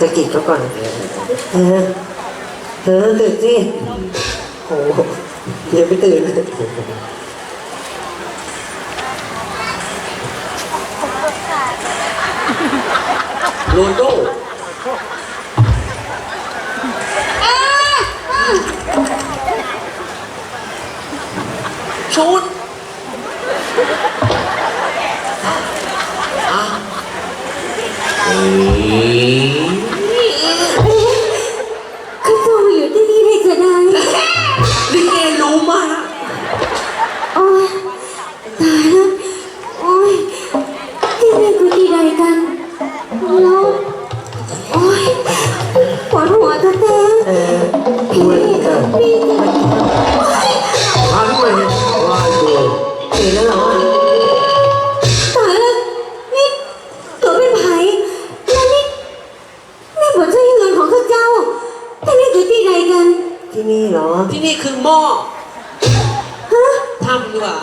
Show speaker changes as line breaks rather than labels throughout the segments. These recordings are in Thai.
สะกิดเขาก่อนเออเออตื่นสิโอ้โหเดี๋ยวไปตื่น
โรนโดชุดอะเอ๊ะ
นี่คือห
ม้อ
ฮะ
ทำดีกว่า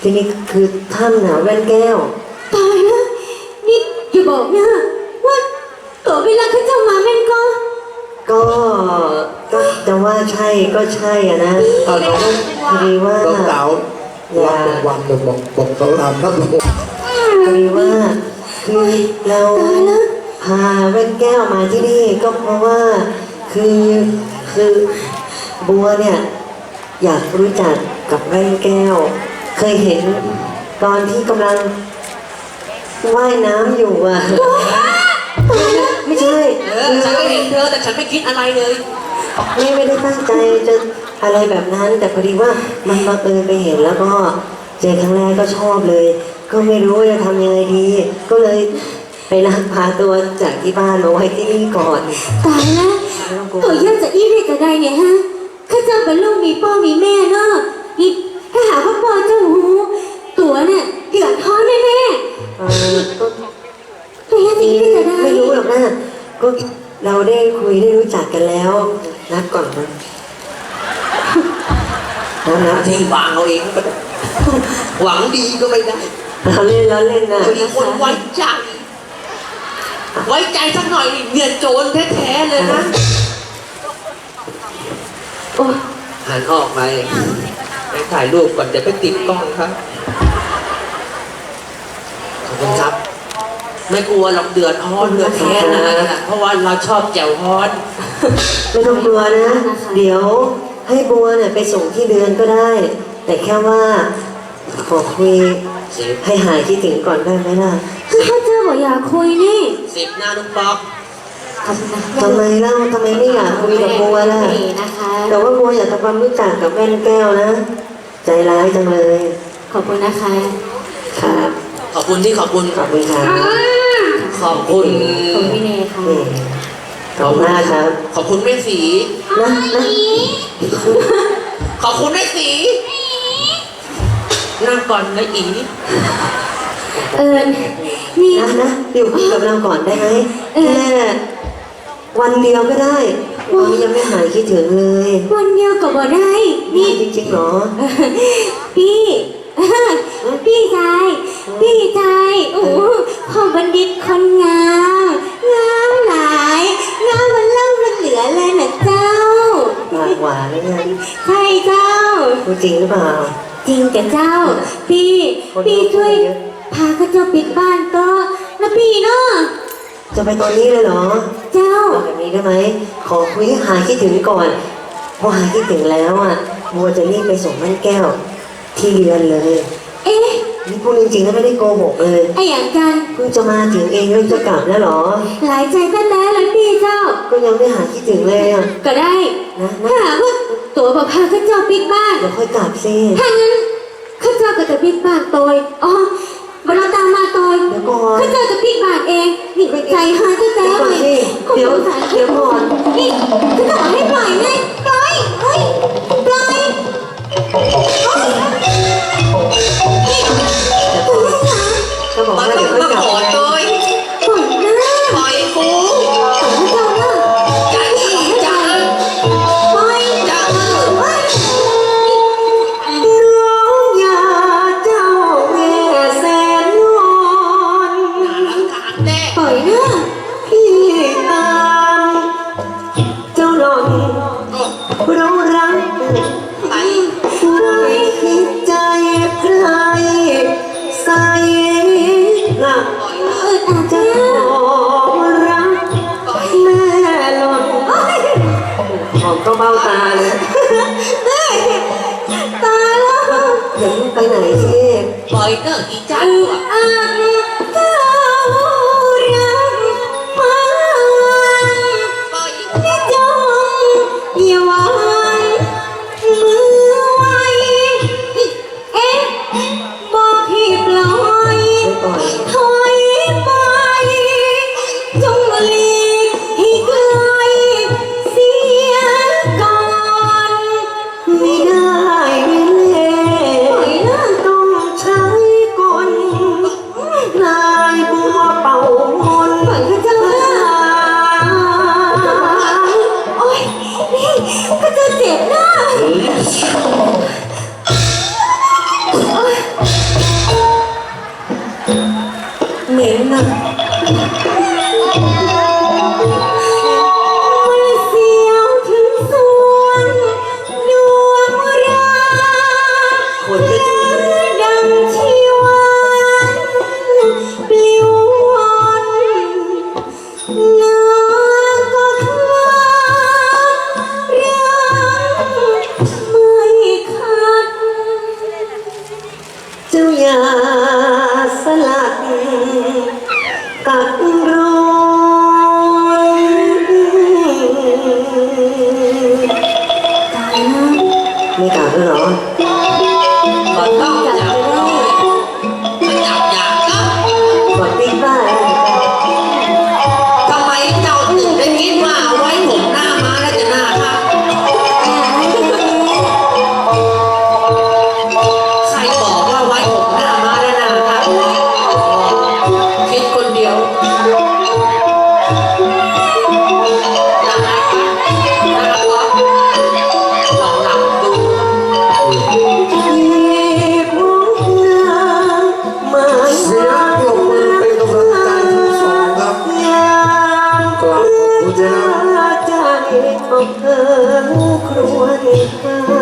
ที่นี่คือถ้ำหนาวแว่นแก้ว
ตายแล้วนี่อย่าบอกนะว่าตัวเป็นรักข้าเจ้ามาแม่นก็
ก็ก็จะว่าใช่ก็ใช่อะนะตอนนี้พอดีว่า
น้องสาวรับรางวัลเลยบอกบอกเขาทำครับผม
พอดีว่าคือเราพาแว่นแก้วมาที่นี่ก็เพราะว่าคือคือ บัวเนี่ยอยากรู้จักกับแว่นแก้ว เคยเห็นตอนที่กำลังว่ายน้ำอยู่อะ ไม่ใช่
เออฉันก็เห็นเธอแต่ฉันไม่คิดอะไรเลย
ไม่ไม่ได้ตั้งใจจะอะไรแบบนั้น แต่พอดีว่ามันบังเอิญไปเห็นแล้วก็เจอครั้งแรกก็ชอบเลย ก็ไม่รู้ว่าจะทำยังไงดี ก็เลยไปลักพาตัวจากที่บ้านมาไว้ที่นี่ก่อน
ตายแล้ว ตัวย่าจะอี้ได้จะได้เนี่ยฮะข้า เจ้าเป็นลูกมีพ่อมีแม่เนาะนี่ถ้าหากว่าพ่อเจ้าหูตัวเนี่ยเดือดร้อนแน่
เออก็
ๆตัวย่าจะอี้ได้จะได้
ไม่รู้หรอกนะก็เราได้คุยได้รู้จักกันแล้วนับก่อนนะนับนับ
ที่วางเอาเองก็ได้หวังดีก็ไม่ได้
เราเล่นเราเล่นนะ
มีคนไว้ใจ ไว้ใจสักหน่อยนี่เนียนโจรแท้ๆเลยนะ
โอ้ย
หันออกไปไปถ่ายรูปก่อนเดี๋ยวไปติดกล้องครับ ขอบคุณครับ ไม่กลัวหรอกเดือดร้อนเดือดแค้นนะเพราะว่าเราชอบแจ่วฮ้อน
ไม่ต้องกลัวนะ เดี๋ยวให้บัวเนี่ยไปส่งที่เดือนก็ได้ แต่แค่ว่าขอคุย
สิบ
ให้หายคิดถึงก่อนได้ไหมล่ะ
คือข้าเจ้าบอกอยากคุยนี่
สิบหน้าลูกป๊อก
ขอบคุณนะ
ทำไมเล่าทำไมไม่อยากคุยกับบัวล่ะ
นี่นะคะ
แต่ว่าบัวอยากทำความรู้จักกับแว่นแก้วนะ ใจร้ายจังเลย
ขอบคุณนะคะ
ครับ
ขอบคุณที่ขอบคุณ
ขอบคุณครับ
ขอบคุณ
ขอบคุณพี่เนยค่ะ
นี่ขอบคุณมากครับ
ขอบคุณแม่สี
นะนะ
ขอบคุณแม่สีนั่งก่อนนะอี
เออนี่
นะนะอยู่คุยกับเราก่อนได้ไหม
เออ
แค่ วันเดียวก็ได้วันนี้ยังไม่หายคิดถึงเลย
วันเดียวก็บ่ได้
นี่
นี่
จริงๆเหรอ
พี่ พี่ชาย พี่ชายโอ้พ่อบัณฑิตคนงามงามหลายงามมันเล่ามันเหลือเลยนะเจ้า
ปากหวานเลยเนี่ย
ใช่เจ้า
พูดจริงหรือเปล่า
จริงกับเจ้า พี่
คนเยอะ
พี่ช่วย
คนเยอะ
พาข้าเจ้าปิดบ้านก็นะพี่เนาะ
จะไปตอนนี้เลยเหรอ
เจ้า
เอาแบบนี้ได้ไหม ขอคุยให้หายคิดถึงก่อน พอหายคิดถึงแล้วอะบัวจะรีบไปส่งมันแก้ว ที่เรือนเลย
เอ๊ะ
นี่พูดจริงๆแล้วไม่ได้โกหกเลย
ไอ้อย่างกัน
เพิ่งจะมาถึงเองแล้วจะกลับแล้วเหรอ
หลายใจตั้งแต่เลยพี่เจ้า
ก็ยังไม่หายคิดถึงเลยอะ
ก็ได้
นะ
ถ้า
นะ
หากว่าตัวบอกพาข้าเจ้าปิดบ้าน
เดี๋ยวค่อยกลับสิ
ถ้างั้นข้าเจ้าก็จะปิดบ้านตัวอ๋อ มาเราตามมาตัว
เดี๋ยวก่อน
ข้าเจ้าจะปิดบ้านเองนี่ใจหายตั้งแต่
เดี๋ยวก่อน
เลย
สิเดี๋ยวเดี๋ยวก่อน
นี่ข้าเจ้าบอกให้ปล่อยไงปล่อยเฮ้ยปล่อยตัวใหญ่หา
ก็บอก
มา
ว่า
ต้อ
เดี๋
ง
ยวค่อย
มาก
ลับ จะขอรัแม่หล่นของก็เบ้าตาเลย
ตาแล้ว
เดี๋ยวมึงไปไหน
เช
ฟ
ปล่อย
เต
อ
ร์อีจ้า
อ้า Amen. อบเกิ
นครัวเด็
กมา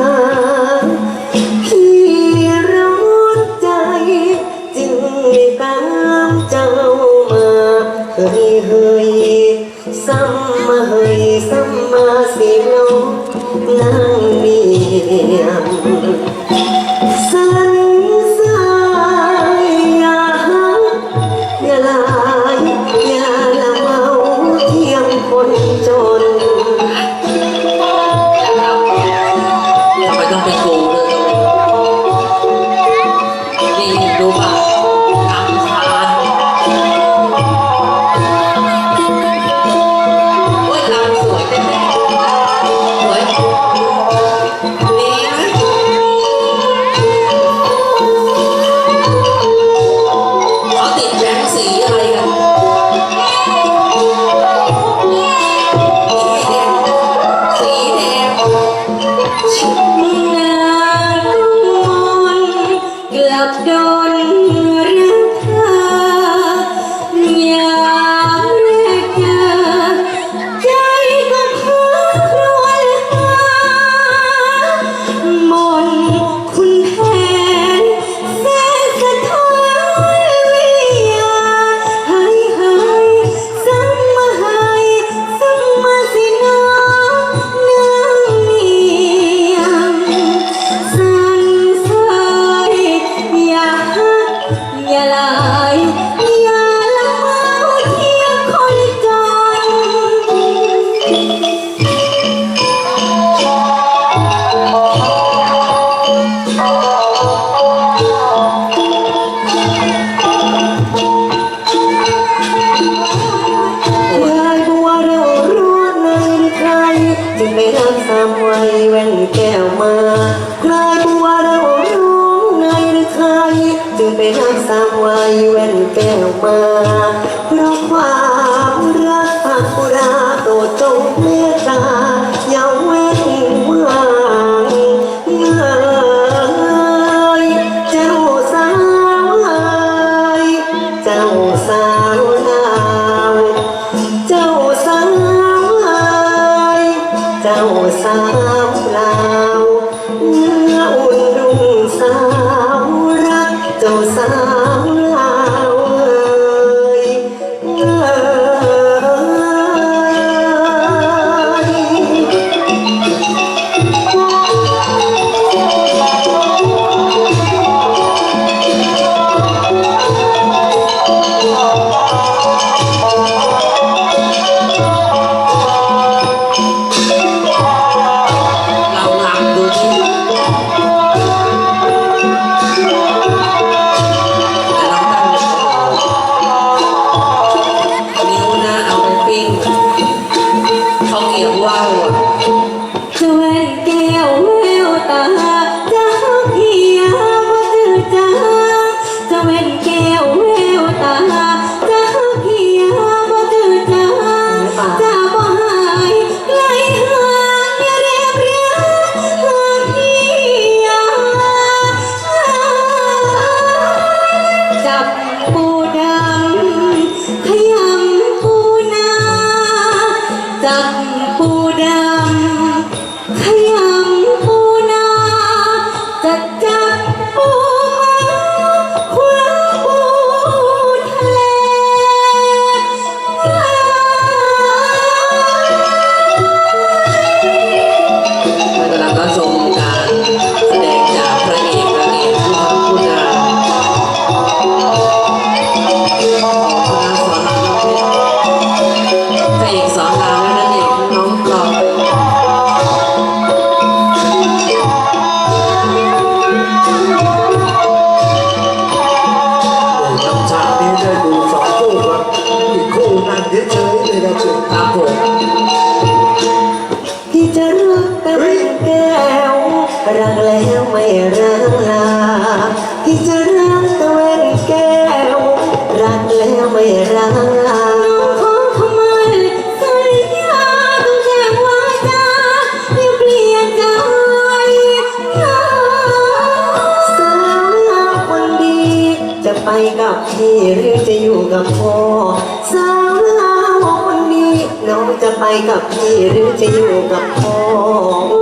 กับ
พี่ห
รื
อจะอยู่กั
บพ่อ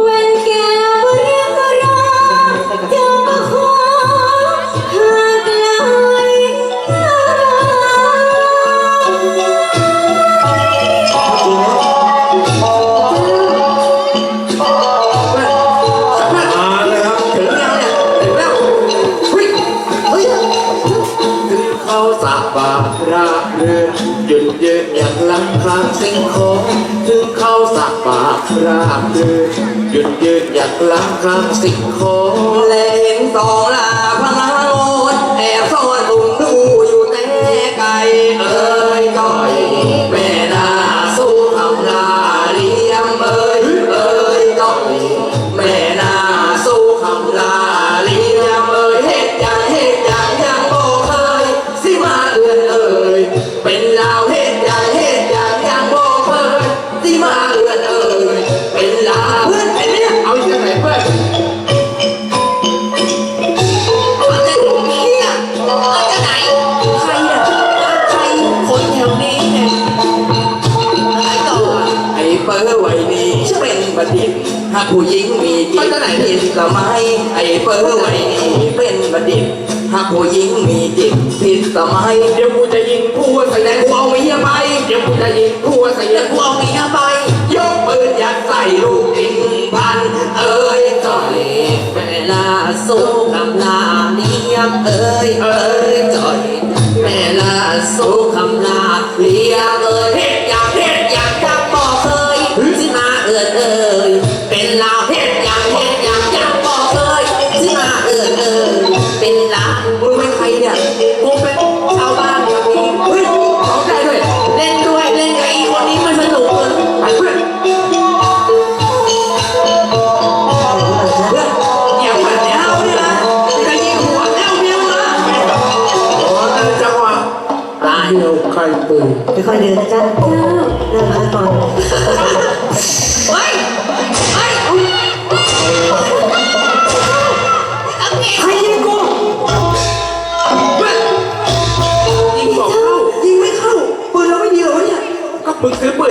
วัน
แก้วเรียกร้องจะมาขอหากไกล
มาเลยครับถึงแล้วเนี่ยถึงแล้วเฮ้ยเฮ้ยถึงเขาสาบาราเรือหยุดยืนอย่างลังคางสิ่งของถึงเข สาบาราบเลือหยุดยืนอยากล้างคางสิ่งของและเห็นสองลาพลา เปอร์ไว้นี้เป็นบัณฑิตหากผู้หญิงมีจิตผิดละไมไอ้เปอร์ไว้นี้เป็นบัณฑิตหากผู้หญิงมีจิตผิดละไมเดี๋ยวกูจะยิงผัวใส่แดงกูเอาเมียไปเดี๋ยวกูจะยิงผัวใส่แดงกูเอาเมียไป ยกปืนยัดใส่ลูกทิ้งพันเอ้ยจ่อยเวลาสู้กับลาเลียมเอ้ยเอ้ยจ่อยเวลาสู้คำลาเลียมายเร็วใครปืน
ค่อยๆเดินนะจ๊ะเดินมาก่อน
เฮ้ยเฮ้ยใครยิงกูเพื่อนยิงบอกเข้ายิงไม่เข้า ปืนเราไม่ดีเหรอวะเนี่ยก็มึงซื้อปืน